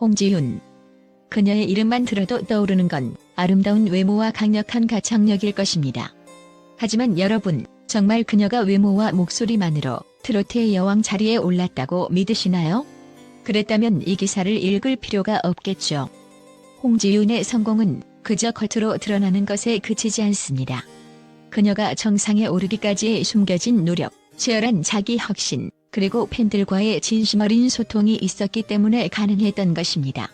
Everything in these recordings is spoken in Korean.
홍지윤. 그녀의 이름만 들어도 떠오르는 건 아름다운 외모와 강력한 가창력일 것입니다. 하지만 여러분, 정말 그녀가 외모와 목소리만으로 트로트의 여왕 자리에 올랐다고 믿으시나요? 그랬다면 이 기사를 읽을 필요가 없겠죠. 홍지윤의 성공은 그저 겉으로 드러나는 것에 그치지 않습니다. 그녀가 정상에 오르기까지의 숨겨진 노력, 치열한 자기 확신, 그리고 팬들과의 진심 어린 소통이 있었기 때문에 가능했던 것입니다.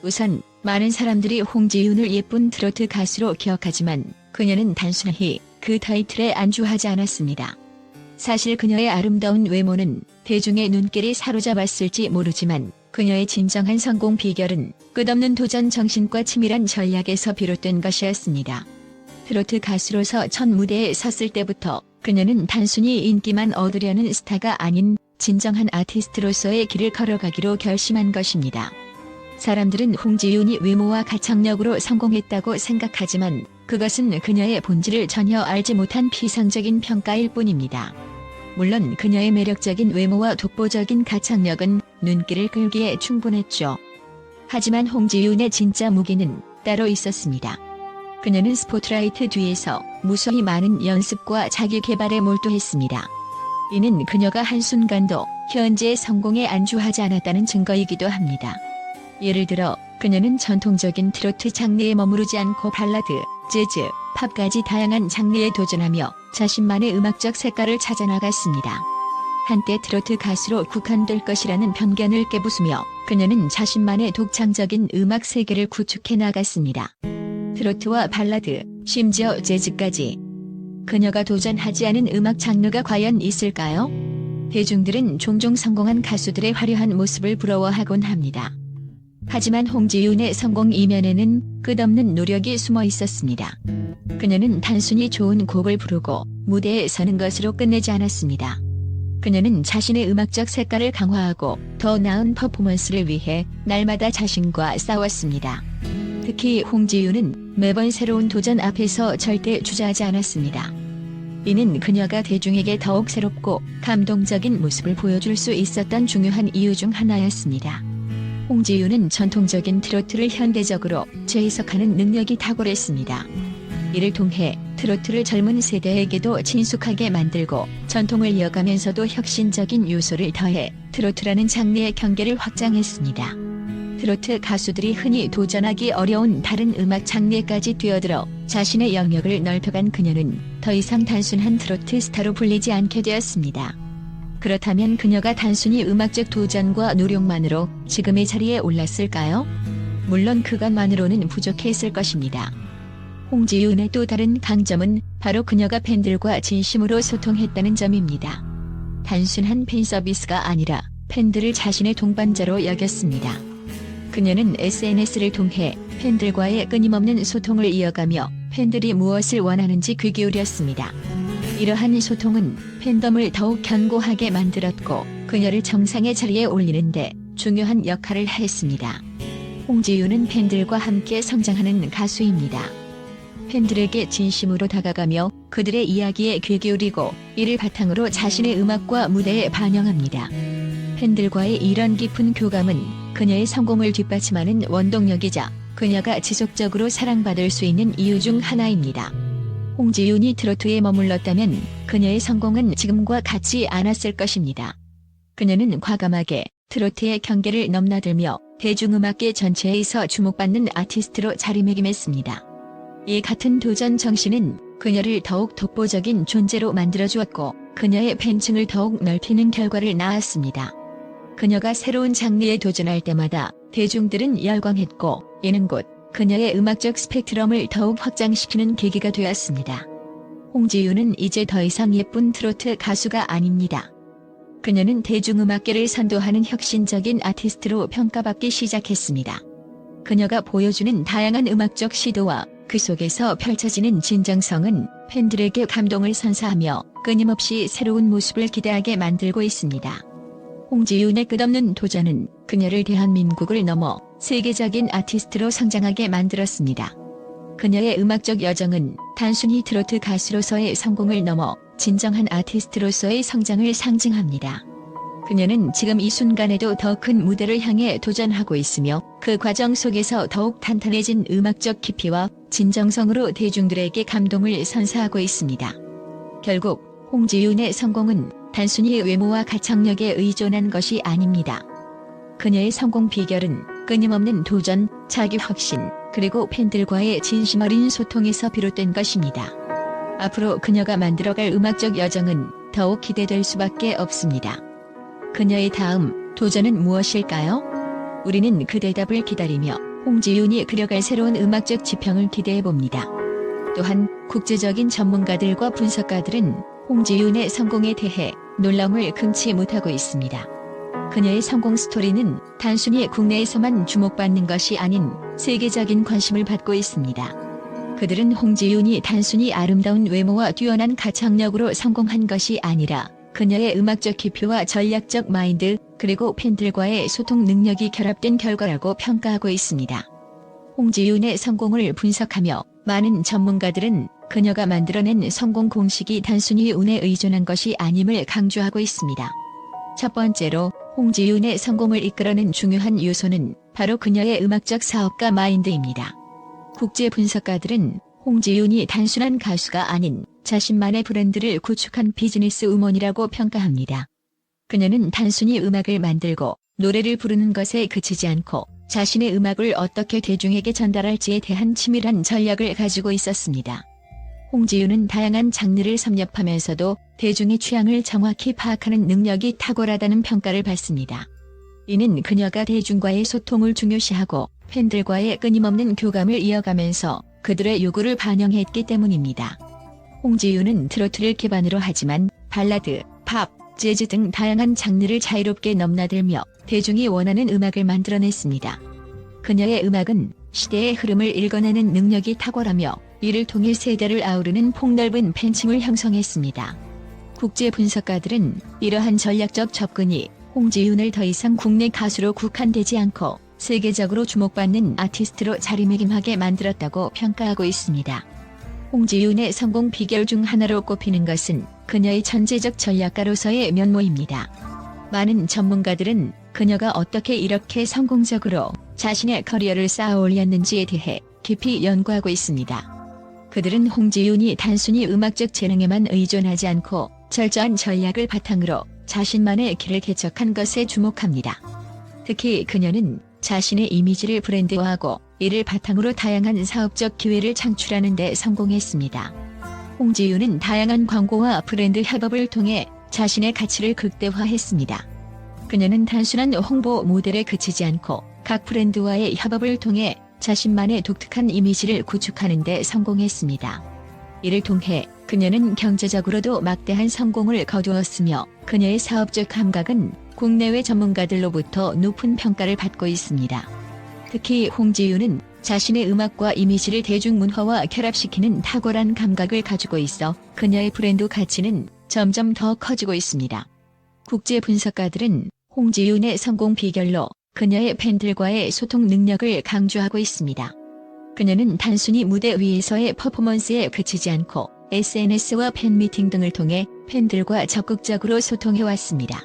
우선 많은 사람들이 홍지윤을 예쁜 트로트 가수로 기억하지만 그녀는 단순히 그 타이틀에 안주하지 않았습니다. 사실 그녀의 아름다운 외모는 대중의 눈길이 사로잡았을지 모르지만 그녀의 진정한 성공 비결은 끝없는 도전 정신과 치밀한 전략에서 비롯된 것이었습니다. 트로트 가수로서 첫 무대에 섰을 때부터 그녀는 단순히 인기만 얻으려는 스타가 아닌 진정한 아티스트로서의 길을 걸어가기로 결심한 것입니다. 사람들은 홍지윤이 외모와 가창력으로 성공했다고 생각하지만 그것은 그녀의 본질을 전혀 알지 못한 피상적인 평가일 뿐입니다. 물론 그녀의 매력적인 외모와 독보적인 가창력은 눈길을 끌기에 충분했죠. 하지만 홍지윤의 진짜 무기는 따로 있었습니다. 그녀는 스포트라이트 뒤에서 무수히 많은 연습과 자기 개발에 몰두했습니다. 이는 그녀가 한순간도 현재의 성공에 안주하지 않았다는 증거이기도 합니다. 예를 들어 그녀는 전통적인 트로트 장르에 머무르지 않고 발라드, 재즈, 팝까지 다양한 장르에 도전하며 자신만의 음악적 색깔을 찾아나갔습니다. 한때 트로트 가수로 국한될 것이라는 편견을 깨부수며 그녀는 자신만의 독창적인 음악 세계를 구축해 나갔습니다. 트로트와 발라드, 심지어 재즈까지. 그녀가 도전하지 않은 음악 장르가 과연 있을까요? 대중들은 종종 성공한 가수들의 화려한 모습을 부러워하곤 합니다. 하지만 홍지윤의 성공 이면에는 끝없는 노력이 숨어 있었습니다. 그녀는 단순히 좋은 곡을 부르고 무대에 서는 것으로 끝내지 않았습니다. 그녀는 자신의 음악적 색깔을 강화하고 더 나은 퍼포먼스를 위해 날마다 자신과 싸웠습니다. 특히 홍지윤은 매번 새로운 도전 앞에서 절대 주저하지 않았습니다. 이는 그녀가 대중에게 더욱 새롭고 감동적인 모습을 보여줄 수 있었던 중요한 이유 중 하나였습니다. 홍지윤은 전통적인 트로트를 현대적으로 재해석하는 능력이 탁월했습니다. 이를 통해 트로트를 젊은 세대에게도 친숙하게 만들고 전통을 이어가면서도 혁신적인 요소를 더해 트로트라는 장르의 경계를 확장했습니다. 트로트 가수들이 흔히 도전하기 어려운 다른 음악 장르까지 뛰어들어 자신의 영역을 넓혀간 그녀는 더 이상 단순한 트로트 스타로 불리지 않게 되었습니다. 그렇다면 그녀가 단순히 음악적 도전과 노력만으로 지금의 자리에 올랐을까요? 물론 그것만으로는 부족했을 것입니다. 홍지윤의 또 다른 강점은 바로 그녀가 팬들과 진심으로 소통했다는 점입니다. 단순한 팬 서비스가 아니라 팬들을 자신의 동반자로 여겼습니다. 그녀는 SNS를 통해 팬들과의 끊임없는 소통을 이어가며 팬들이 무엇을 원하는지 귀 기울였습니다. 이러한 소통은 팬덤을 더욱 견고하게 만들었고 그녀를 정상의 자리에 올리는데 중요한 역할을 했습니다. 홍지윤은 팬들과 함께 성장하는 가수입니다. 팬들에게 진심으로 다가가며 그들의 이야기에 귀 기울이고 이를 바탕으로 자신의 음악과 무대에 반영합니다. 팬들과의 이런 깊은 교감은 그녀의 성공을 뒷받침하는 원동력이자 그녀가 지속적으로 사랑받을 수 있는 이유 중 하나입니다. 홍지윤이 트로트에 머물렀다면 그녀의 성공은 지금과 같지 않았을 것입니다. 그녀는 과감하게 트로트의 경계를 넘나들며 대중음악계 전체에서 주목받는 아티스트로 자리매김했습니다. 이 같은 도전 정신은 그녀를 더욱 독보적인 존재로 만들어주었고 그녀의 팬층을 더욱 넓히는 결과를 낳았습니다. 그녀가 새로운 장르에 도전할 때마다 대중들은 열광했고 이는 곧 그녀의 음악적 스펙트럼을 더욱 확장시키는 계기가 되었습니다. 홍지윤은 이제 더 이상 예쁜 트로트 가수가 아닙니다. 그녀는 대중음악계를 선도하는 혁신적인 아티스트로 평가받기 시작했습니다. 그녀가 보여주는 다양한 음악적 시도와 그 속에서 펼쳐지는 진정성은 팬들에게 감동을 선사하며 끊임없이 새로운 모습을 기대하게 만들고 있습니다. 홍지윤의 끝없는 도전은 그녀를 대한민국을 넘어 세계적인 아티스트로 성장하게 만들었습니다. 그녀의 음악적 여정은 단순히 트로트 가수로서의 성공을 넘어 진정한 아티스트로서의 성장을 상징합니다. 그녀는 지금 이 순간에도 더 큰 무대를 향해 도전하고 있으며 그 과정 속에서 더욱 탄탄해진 음악적 깊이와 진정성으로 대중들에게 감동을 선사하고 있습니다. 결국 홍지윤의 성공은 단순히 외모와 가창력에 의존한 것이 아닙니다. 그녀의 성공 비결은 끊임없는 도전, 자기 확신, 그리고 팬들과의 진심 어린 소통에서 비롯된 것입니다. 앞으로 그녀가 만들어갈 음악적 여정은 더욱 기대될 수밖에 없습니다. 그녀의 다음 도전은 무엇일까요? 우리는 그 대답을 기다리며 홍지윤이 그려갈 새로운 음악적 지평을 기대해 봅니다. 또한 국제적인 전문가들과 분석가들은 홍지윤의 성공에 대해 놀라움을 금치 못하고 있습니다. 그녀의 성공 스토리는 단순히 국내에서만 주목받는 것이 아닌 세계적인 관심을 받고 있습니다. 그들은 홍지윤이 단순히 아름다운 외모와 뛰어난 가창력으로 성공한 것이 아니라 그녀의 음악적 깊이와 전략적 마인드 그리고 팬들과의 소통 능력이 결합된 결과라고 평가하고 있습니다. 홍지윤의 성공을 분석하며 많은 전문가들은 그녀가 만들어낸 성공 공식이 단순히 운에 의존한 것이 아님을 강조하고 있습니다. 첫 번째로 홍지윤의 성공을 이끌어낸 중요한 요소는 바로 그녀의 음악적 사업가 마인드입니다. 국제 분석가들은 홍지윤이 단순한 가수가 아닌 자신만의 브랜드를 구축한 비즈니스 우먼이라고 평가합니다. 그녀는 단순히 음악을 만들고 노래를 부르는 것에 그치지 않고 자신의 음악을 어떻게 대중에게 전달할지에 대한 치밀한 전략을 가지고 있었습니다. 홍지윤은 다양한 장르를 섭렵하면서도 대중의 취향을 정확히 파악하는 능력이 탁월하다는 평가를 받습니다. 이는 그녀가 대중과의 소통을 중요시하고 팬들과의 끊임없는 교감을 이어가면서 그들의 요구를 반영했기 때문입니다. 홍지윤은 트로트를 기반으로 하지만 발라드, 팝, 재즈 등 다양한 장르를 자유롭게 넘나들며 대중이 원하는 음악을 만들어냈습니다. 그녀의 음악은 시대의 흐름을 읽어내는 능력이 탁월하며 이를 통해 세대를 아우르는 폭넓은 팬층을 형성했습니다. 국제 분석가들은 이러한 전략적 접근이 홍지윤을 더 이상 국내 가수로 국한되지 않고 세계적으로 주목받는 아티스트로 자리매김하게 만들었다고 평가하고 있습니다. 홍지윤의 성공 비결 중 하나로 꼽히는 것은 그녀의 천재적 전략가로서의 면모입니다. 많은 전문가들은 그녀가 어떻게 이렇게 성공적으로 자신의 커리어를 쌓아 올렸는지에 대해 깊이 연구하고 있습니다. 그들은 홍지윤이 단순히 음악적 재능에만 의존하지 않고 철저한 전략을 바탕으로 자신만의 길을 개척한 것에 주목합니다. 특히 그녀는 자신의 이미지를 브랜드화하고 이를 바탕으로 다양한 사업적 기회를 창출하는 데 성공했습니다. 홍지윤은 다양한 광고와 브랜드 협업을 통해 자신의 가치를 극대화했습니다. 그녀는 단순한 홍보 모델에 그치지 않고 각 브랜드와의 협업을 통해 자신만의 독특한 이미지를 구축하는 데 성공했습니다. 이를 통해 그녀는 경제적으로도 막대한 성공을 거두었으며 그녀의 사업적 감각은 국내외 전문가들로부터 높은 평가를 받고 있습니다. 특히 홍지윤은 자신의 음악과 이미지를 대중문화와 결합시키는 탁월한 감각을 가지고 있어 그녀의 브랜드 가치는 점점 더 커지고 있습니다. 국제 분석가들은 홍지윤의 성공 비결로 그녀의 팬들과의 소통 능력을 강조하고 있습니다. 그녀는 단순히 무대 위에서의 퍼포먼스에 그치지 않고 SNS와 팬미팅 등을 통해 팬들과 적극적으로 소통해왔습니다.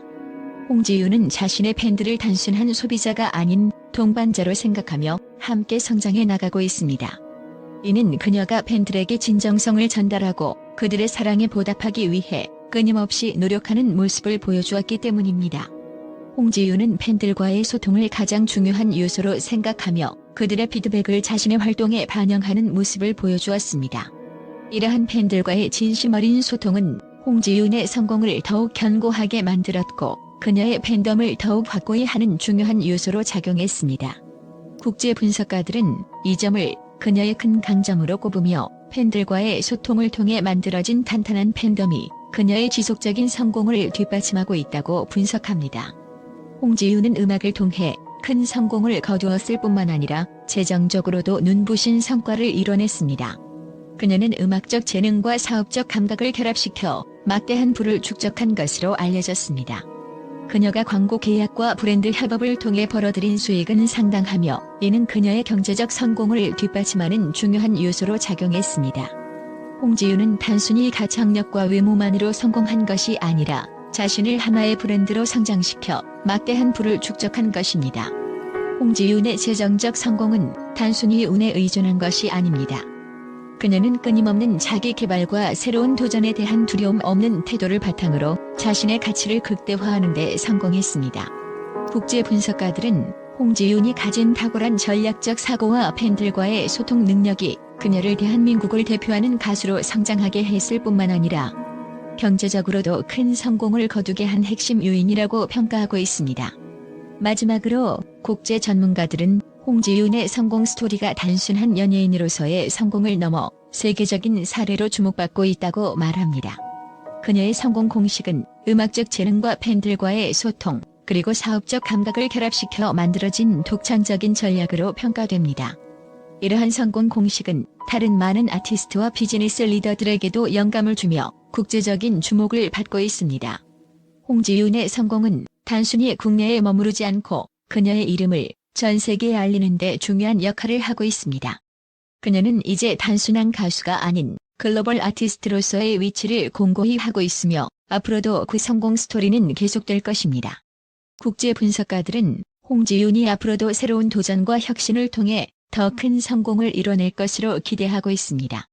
홍지윤은 자신의 팬들을 단순한 소비자가 아닌 동반자로 생각하며 함께 성장해 나가고 있습니다. 이는 그녀가 팬들에게 진정성을 전달하고 그들의 사랑에 보답하기 위해 끊임없이 노력하는 모습을 보여주었기 때문입니다. 홍지윤은 팬들과의 소통을 가장 중요한 요소로 생각하며 그들의 피드백을 자신의 활동에 반영하는 모습을 보여주었습니다. 이러한 팬들과의 진심 어린 소통은 홍지윤의 성공을 더욱 견고하게 만들었고 그녀의 팬덤을 더욱 확고히 하는 중요한 요소로 작용했습니다. 국제 분석가들은 이 점을 그녀의 큰 강점으로 꼽으며 팬들과의 소통을 통해 만들어진 탄탄한 팬덤이 그녀의 지속적인 성공을 뒷받침하고 있다고 분석합니다. 홍지윤은 음악을 통해 큰 성공을 거두었을 뿐만 아니라 재정적으로도 눈부신 성과를 이뤄냈습니다. 그녀는 음악적 재능과 사업적 감각을 결합시켜 막대한 부를 축적한 것으로 알려졌습니다. 그녀가 광고 계약과 브랜드 협업을 통해 벌어들인 수익은 상당하며 이는 그녀의 경제적 성공을 뒷받침하는 중요한 요소로 작용했습니다. 홍지윤은 단순히 가창력과 외모만으로 성공한 것이 아니라 자신을 하나의 브랜드로 성장시켜 막대한 부를 축적한 것입니다. 홍지윤의 재정적 성공은 단순히 운에 의존한 것이 아닙니다. 그녀는 끊임없는 자기 개발과 새로운 도전에 대한 두려움 없는 태도를 바탕으로 자신의 가치를 극대화하는 데 성공했습니다. 국제 분석가들은 홍지윤이 가진 탁월한 전략적 사고와 팬들과의 소통 능력이 그녀를 대한민국을 대표하는 가수로 성장하게 했을 뿐만 아니라 경제적으로도 큰 성공을 거두게 한 핵심 요인이라고 평가하고 있습니다. 마지막으로 국제 전문가들은 홍지윤의 성공 스토리가 단순한 연예인으로서의 성공을 넘어 세계적인 사례로 주목받고 있다고 말합니다. 그녀의 성공 공식은 음악적 재능과 팬들과의 소통, 그리고 사업적 감각을 결합시켜 만들어진 독창적인 전략으로 평가됩니다. 이러한 성공 공식은 다른 많은 아티스트와 비즈니스 리더들에게도 영감을 주며 국제적인 주목을 받고 있습니다. 홍지윤의 성공은 단순히 국내에 머무르지 않고 그녀의 이름을 전 세계에 알리는 데 중요한 역할을 하고 있습니다. 그녀는 이제 단순한 가수가 아닌 글로벌 아티스트로서의 위치를 공고히 하고 있으며 앞으로도 그 성공 스토리는 계속될 것입니다. 국제 분석가들은 홍지윤이 앞으로도 새로운 도전과 혁신을 통해 더 큰 성공을 이뤄낼 것으로 기대하고 있습니다.